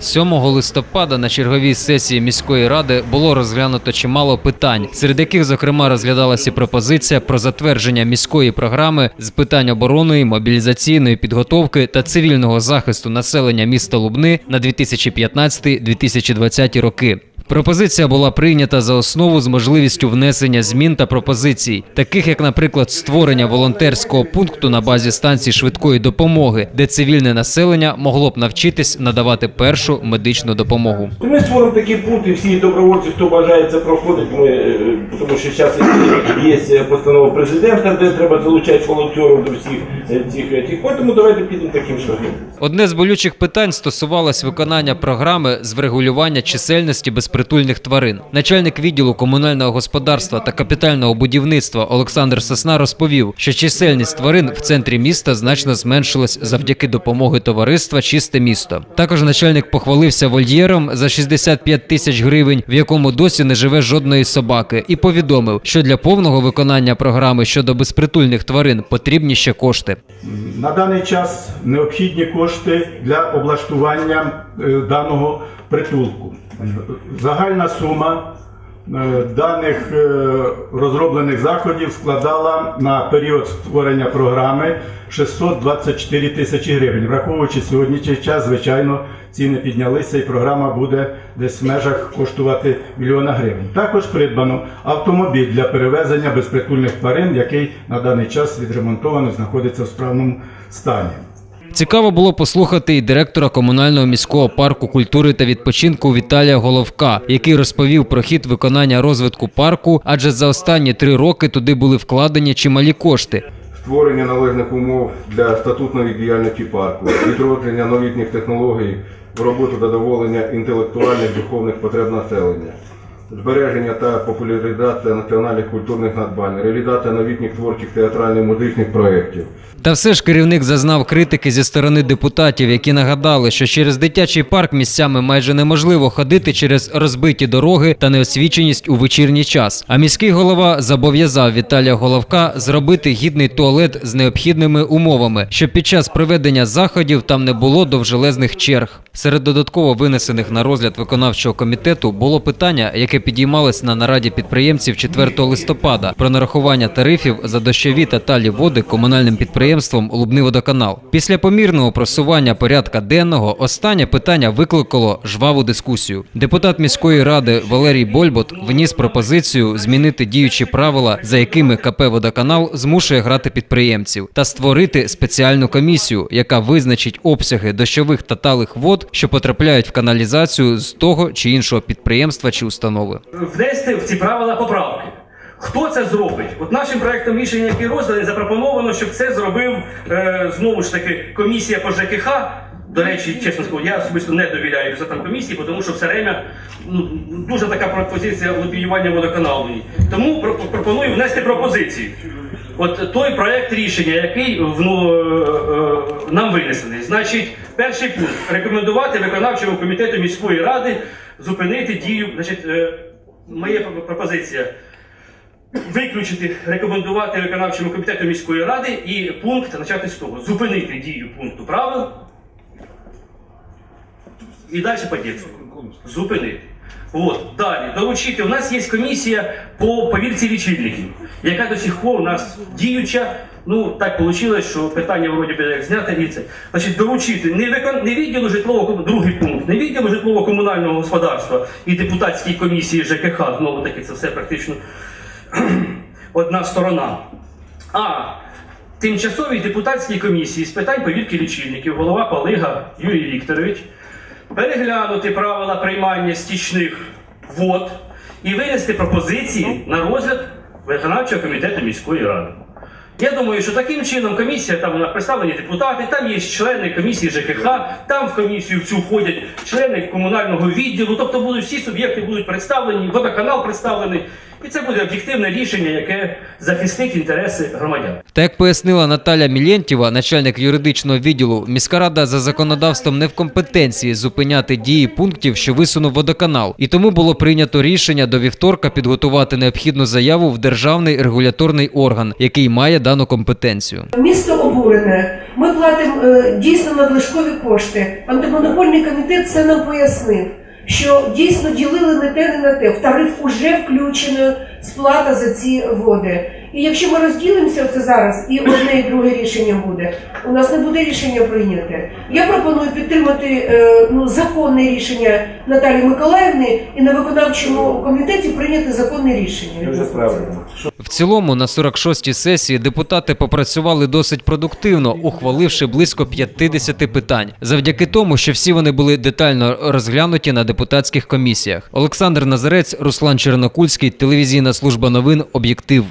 7 листопада на черговій сесії міської ради було розглянуто чимало питань, серед яких, зокрема, розглядалася пропозиція про затвердження міської програми з питань оборонної, мобілізаційної підготовки та цивільного захисту населення міста Лубни на 2015-2020 роки. Пропозиція була прийнята за основу з можливістю внесення змін та пропозицій, таких як, наприклад, створення волонтерського пункту на базі станції швидкої допомоги, де цивільне населення могло б навчитись надавати першу медичну допомогу. Ми створимо такі пункти, всі добровольці, хто бажає це проходить, ми, е, тому що зараз є постанова президента, де треба залучати волонтерів до всіх е, цих етих. Тому давайте підемо таким шляхом. Одне з болючих питань стосувалось виконання програми з врегулювання чисельності безпритульних тварин. Начальник відділу комунального господарства та капітального будівництва Олександр Сосна розповів, що чисельність тварин в центрі міста значно зменшилась завдяки допомоги товариства Чисте місто. Також начальник похвалився вольєром за 65 тисяч гривень, в якому досі не живе жодної собаки, і повідомив, що для повного виконання програми щодо безпритульних тварин потрібні ще кошти. На даний час необхідні кошти для облаштування е, даного притулку. Загальна сума е, даних е, розроблених заходів складала на період створення програми 624 тисячі гривень. Враховуючи сьогоднішній час, звичайно, ціни піднялися і програма буде десь в межах коштувати мільйона гривень. Також придбано автомобіль для перевезення безпритульних тварин, який на даний час відремонтований, знаходиться в справному стані. Цікаво було послухати і директора комунального міського парку культури та відпочинку Віталія Головка, який розповів про хід виконання розвитку парку, адже за останні три роки туди були вкладені чималі кошти. створення належних умов для статутної діяльності парку, відродження новітніх технологій роботу задоволення інтелектуальних духовних потреб населення, збереження та популяризація національних культурних надбань, реалізація новітніх творчих театральних музичних проєктів. Та все ж керівник зазнав критики зі сторони депутатів, які нагадали, що через дитячий парк місцями майже неможливо ходити через розбиті дороги та неосвіченість у вечірній час. А міський голова зобов'язав Віталія Головка зробити гідний туалет з необхідними умовами, щоб під час проведення заходів там не було довжелезних черг. Серед додатково винесених на розгляд виконавчого комітету було питання, яке підіймалось на нараді підприємців 4 листопада про нарахування тарифів за дощові та талі води комунальним підприємством Лубниводоканал. Після помірного просування порядка денного останнє питання викликало жваву дискусію. Депутат міської ради Валерій Больбот вніс пропозицію змінити діючі правила, за якими КП Водоканал змушує грати підприємців, та створити спеціальну комісію, яка визначить обсяги дощових та талих вод, що потрапляють в каналізацію з того чи іншого підприємства чи установи. внести в ці правила поправки. Хто це зробить? От нашим проектом рішення, який розданий, запропоновано, щоб це зробив е, знову ж таки комісія по ЖКХ. До речі, чесно скажу, я особисто не довіряю результатам комісії, тому що все время ну, дуже така пропозиція лобіювання водоканалу. Тому про- пропоную внести пропозицію. От той проект рішення, який ну, е, е, нам винесений. Значить, перший пункт рекомендувати виконавчому комітету міської ради зупинити дію. Значить, е, моя пропозиція виключити, рекомендувати виконавчому комітету міської ради і пункт почати з того. Зупинити дію пункту правил і далі по тексту. Зупинити. От, далі. Доручити. У нас є комісія по повірці лічильників, яка до сих пор у нас діюча. Ну, так вийшло, що питання вроді би як зняте і це. Значить, доручити не, викон... не відділу житлового другий пункт, не відділу житлово-комунального господарства і депутатській комісії ЖКХ, знову таки це все практично одна сторона. А тимчасовій депутатській комісії з питань повірки лічильників, голова Палига Юрій Вікторович, переглянути правила приймання стічних вод і винести пропозиції на розгляд виконавчого комітету міської ради. Я думаю, що таким чином комісія, там вона представлені депутати, там є члени комісії ЖКХ, там в комісію в цю входять члени комунального відділу, тобто будуть всі суб'єкти будуть представлені, водоканал представлений. І це буде об'єктивне рішення, яке захистить інтереси громадян. Та як пояснила Наталя Мілєнтєва, начальник юридичного відділу, міська рада за законодавством не в компетенції зупиняти дії пунктів, що висунув водоканал, і тому було прийнято рішення до вівторка підготувати необхідну заяву в державний регуляторний орган, який має дану компетенцію. Місто обурене. Ми платимо е, дійсно надлишкові кошти. Антимонопольний комітет це нам пояснив, що дійсно ділили не те, не на те. В тариф уже включена сплата за ці води. І якщо ми розділимося це зараз, і одне і друге рішення буде, у нас не буде рішення прийняте. Я пропоную підтримати е, ну, законне рішення Наталії Миколаївни і на виконавчому комітеті прийняти законне рішення. Дуже правильно. В цілому на 46-й сесії депутати попрацювали досить продуктивно, ухваливши близько 50 питань, завдяки тому, що всі вони були детально розглянуті на депутатських комісіях. Олександр Назарець, Руслан Чернокульський, телевізійна служба новин Об'єктив.